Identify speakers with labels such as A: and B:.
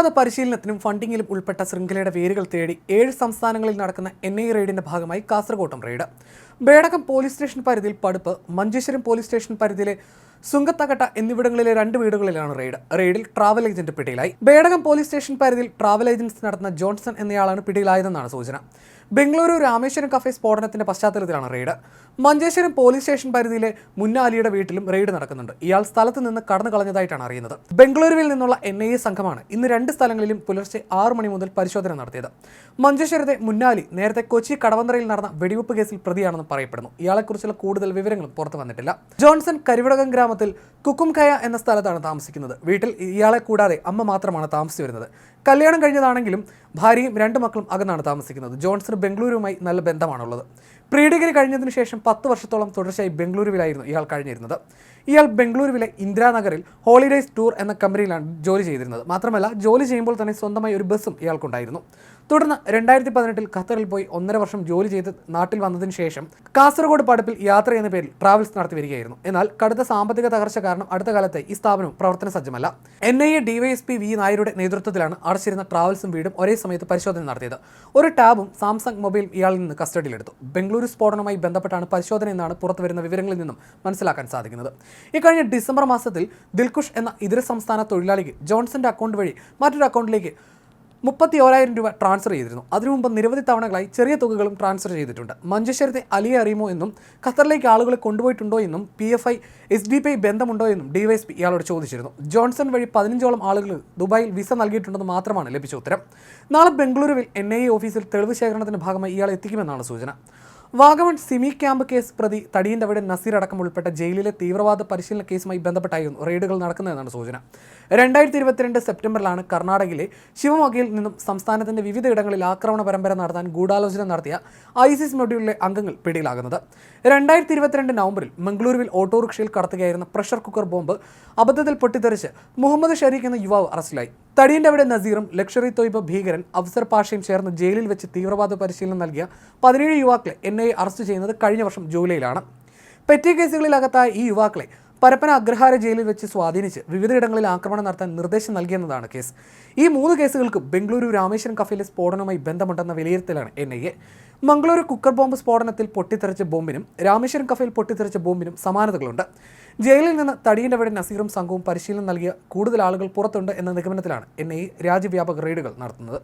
A: തീവ്രവാദ പരിശീലനത്തിനും ഫണ്ടിങ്ങിലും ഉൾപ്പെട്ട ശൃംഖലയുടെ വേരുകൾ തേടി ഏഴ് സംസ്ഥാനങ്ങളിൽ നടക്കുന്ന എൻ ഐ റെയ്ഡിന്റെ ഭാഗമായി കാസർകോട്ടും റെയ്ഡ്. ബേടകം പോലീസ് സ്റ്റേഷൻ പരിധിയിൽ പടുപ്പ് മഞ്ചേശ്വരം പോലീസ് സ്റ്റേഷൻ പരിധിയിലെ സുങ്കത്തകട്ട എന്നിവിടങ്ങളിലെ രണ്ട് വീടുകളിലാണ് റെയ്ഡ്. റെയ്ഡിൽ ട്രാവൽ ഏജന്റ് പിടിയിലായി. ബേടകം പോലീസ് സ്റ്റേഷൻ പരിധിയിൽ ട്രാവൽ ഏജൻസ് നടത്തുന്ന ജോൺസൺ എന്നയാളാണ് പിടിയിലായതെന്നാണ് സൂചന. ബംഗളൂരു രാമേശ്വരം കഫേ സ്ഫോടനത്തിന്റെ പശ്ചാത്തലത്തിലാണ് റെയ്ഡ്. മഞ്ചേശ്വരം പോലീസ് സ്റ്റേഷൻ പരിധിയിലെ മുന്നാലിയുടെ വീട്ടിലും റെയ്ഡ് നടക്കുന്നുണ്ട്. ഇയാൾ സ്ഥലത്ത് നിന്ന് കടന്നു കളഞ്ഞതായിട്ടാണ് അറിയുന്നത്. ബംഗളൂരുവിൽ നിന്നുള്ള എൻ ഐ എ സംഘമാണ് ഇന്ന് രണ്ട് സ്ഥലങ്ങളിലും പുലർച്ചെ ആറ് മണി മുതൽ പരിശോധന നടത്തിയത്. മഞ്ചേശ്വരത്തെ മുന്നാലി നേരത്തെ കൊച്ചി കടവന്തറയിൽ നടന്ന വെടിവെപ്പ് കേസിൽ പ്രതിയാണെന്ന് പറയപ്പെടുന്നു. ഇയാളെക്കുറിച്ചുള്ള കൂടുതൽ വിവരങ്ങളും പുറത്തു വന്നിട്ടില്ല. ജോൺസൺ കരുവിടകം ഗ്രാമത്തിൽ കുക്കുംഖയ എന്ന സ്ഥലത്താണ് താമസിക്കുന്നത്. വീട്ടിൽ ഇയാളെ കൂടാതെ അമ്മ മാത്രമാണ് താമസിച്ചു വരുന്നത്. കല്യാണം കഴിഞ്ഞതാണെങ്കിലും ഭാര്യയും രണ്ട് മക്കളും അകന്നാണ് താമസിക്കുന്നത്. ജോൺസൺ ബംഗളൂരുവുമായി നല്ല ബന്ധമാണുള്ളത്. പ്രീ ഡിഗ്രി കഴിഞ്ഞതിന് ശേഷം പത്ത് വർഷത്തോളം തുടർച്ചയായി ബംഗളൂരുവിലായിരുന്നു ഇയാൾ കഴിഞ്ഞിരുന്നത്. ഇയാൾ ബംഗളൂരുവിലെ ഇന്ദിരാനഗറിൽ ഹോളിഡേയ്സ് ടൂർ എന്ന കമ്പനിയിലാണ് ജോലി ചെയ്തിരുന്നത്. മാത്രമല്ല ജോലി ചെയ്യുമ്പോൾ തന്നെ സ്വന്തമായി ഒരു ബസ്സും ഇയാൾക്കുണ്ടായിരുന്നു. തുടർന്ന് രണ്ടായിരത്തി പതിനെട്ടിൽ ഖത്തറിൽ പോയി ഒന്നര വർഷം ജോലി ചെയ്ത് നാട്ടിൽ വന്നതിന് ശേഷം കാസർഗോഡ് പടപ്പിൽ യാത്ര എന്ന പേരിൽ ട്രാവൽസ് നടത്തി വരികയായിരുന്നു. എന്നാൽ കടുത്ത സാമ്പത്തിക തകർച്ച കാരണം അടുത്ത കാലത്തെ ഈ സ്ഥാപനം പ്രവർത്തന സജ്ജമല്ല. N I A DYSP V നായരുടെ നേതൃത്വത്തിലാണ് അടച്ചിരുന്ന ട്രാവൽസും വീടും ഒരേ സമയത്ത് പരിശോധന നടത്തിയത്. ഒരു ടാബും സാംസങ് മൊബൈൽ ഇയാളിൽ നിന്ന് കസ്റ്റഡിയിലെടുത്തു. ബംഗളൂരു സ്ഫോടനവുമായി ബന്ധപ്പെട്ടാണ് പരിശോധന എന്നാണ് പുറത്തുവരുന്ന വിവരങ്ങളിൽ നിന്നും മനസ്സിലാക്കാൻ സാധിക്കുന്നത്. ഇക്കഴിഞ്ഞ ഡിസംബർ മാസത്തിൽ ദിൽകുഷ് എന്ന ഇതര സംസ്ഥാന തൊഴിലാളിക്ക് ജോൺസന്റെ അക്കൗണ്ട് വഴി മറ്റൊരു അക്കൗണ്ടിലേക്ക് മുപ്പത്തി ഓരായിരം രൂപ ട്രാൻസ്ഫർ ചെയ്തിരുന്നു. അതിനു മുമ്പ് നിരവധി തവണകളായി ചെറിയ തുകകളും ട്രാൻസ്ഫർ ചെയ്തിട്ടുണ്ട്. മഞ്ചേശ്വരത്തെ അലിയെ അറിയുമോ എന്നും ഖത്തറിലേക്ക് ആളുകളെ കൊണ്ടുപോയിട്ടുണ്ടോ എന്നും P F I S D P I ബന്ധമുണ്ടോ എന്നും ഡിവൈഎസ്പി ഇയാളോട് ചോദിച്ചിരുന്നു. ജോൺസൺ വഴി പതിനഞ്ചോളം ആളുകൾ ദുബായിൽ വിസ നൽകിയിട്ടുണ്ടെന്ന് മാത്രമാണ് ലഭിച്ച ഉത്തരം. നാളെ ബംഗളൂരുവിൽ എൻ ഐ എ ഓഫീസിൽ തെളിവ് ശേഖരണത്തിന്റെ ഭാഗമായി ഇയാൾ എത്തിക്കുമെന്നാണ് സൂചന. വാഗമൺ സിമി ക്യാമ്പ് കേസ് പ്രതി തടിയന്തവിടെ നസീർ അടക്കം ഉൾപ്പെട്ട ജയിലിലെ തീവ്രവാദ പരിശീലന കേസുമായി ബന്ധപ്പെട്ടായിരുന്നു റെയ്ഡുകൾ നടക്കുന്നതെന്നാണ് സൂചന. രണ്ടായിരത്തി ഇരുപത്തിരണ്ട് സെപ്റ്റംബറിലാണ് കർണാടകയിലെ ശിവമൊഗയിൽ നിന്നും സംസ്ഥാനത്തിന്റെ വിവിധയിടങ്ങളിൽ ആക്രമണ പരമ്പര നടത്താൻ ഗൂഢാലോചന നടത്തിയ ഐ സിസ് മൊഡ്യൂളിലെ അംഗങ്ങൾ പിടിയിലാകുന്നത്. രണ്ടായിരത്തി ഇരുപത്തിരണ്ട് നവംബറിൽ മംഗളൂരുവിൽ ഓട്ടോറിക്ഷയിൽ കടത്തുകയായിരുന്ന പ്രഷർ കുക്കർ ബോംബ് അബദ്ധത്തിൽ പൊട്ടിത്തെറിച്ച് മുഹമ്മദ് ഷരീഖ് എന്ന യുവാവ് അറസ്റ്റിലായി. തടിയന്റെ അവിടെ നസീറും ലക്ഷറി തൊയ്ബ് ഭീകരൻ അഫ്സർ പാഷയും ചേർന്ന് ജയിലിൽ വെച്ച് തീവ്രവാദ പരിശീലനം നൽകിയ പതിനേഴ് യുവാക്കളെ എൻ ഐ അറസ്റ്റ് ചെയ്യുന്നത് കഴിഞ്ഞ വർഷം ജൂലൈയിലാണ്. പെറ്റി കേസുകളിലകത്തായ ഈ യുവാക്കളെ പരപ്പന അഗ്രഹാര ജയിലിൽ വെച്ച് സ്വാധീനിച്ച് വിവിധയിടങ്ങളിൽ ആക്രമണം നടത്താൻ നിർദ്ദേശം നൽകിയെന്നതാണ് കേസ്. ഈ മൂന്ന് കേസുകൾക്കും ബംഗളൂരു രാമേശ്വരം കഫയിലെ സ്ഫോടനവുമായി ബന്ധമുണ്ടെന്ന വിലയിരുത്തലാണ് N I A. Mangaluru cooker bomb സ്ഫോടനത്തിൽ പൊട്ടിത്തെറിച്ച ബോംബിനും രാമേശ്വരം കഫയിൽ പൊട്ടിത്തെറിച്ച ബോംബിനും സമാനതകളുണ്ട്. ജയിലിൽ നിന്ന് തടിയിന്റെ അവിടെ നസീറും സംഘവും പരിശീലനം നൽകിയ കൂടുതൽ ആളുകൾ പുറത്തുണ്ട് എന്ന നിഗമനത്തിലാണ് എൻ ഐ എ രാജ്യവ്യാപക റെയ്ഡുകൾ നടത്തുന്നത്.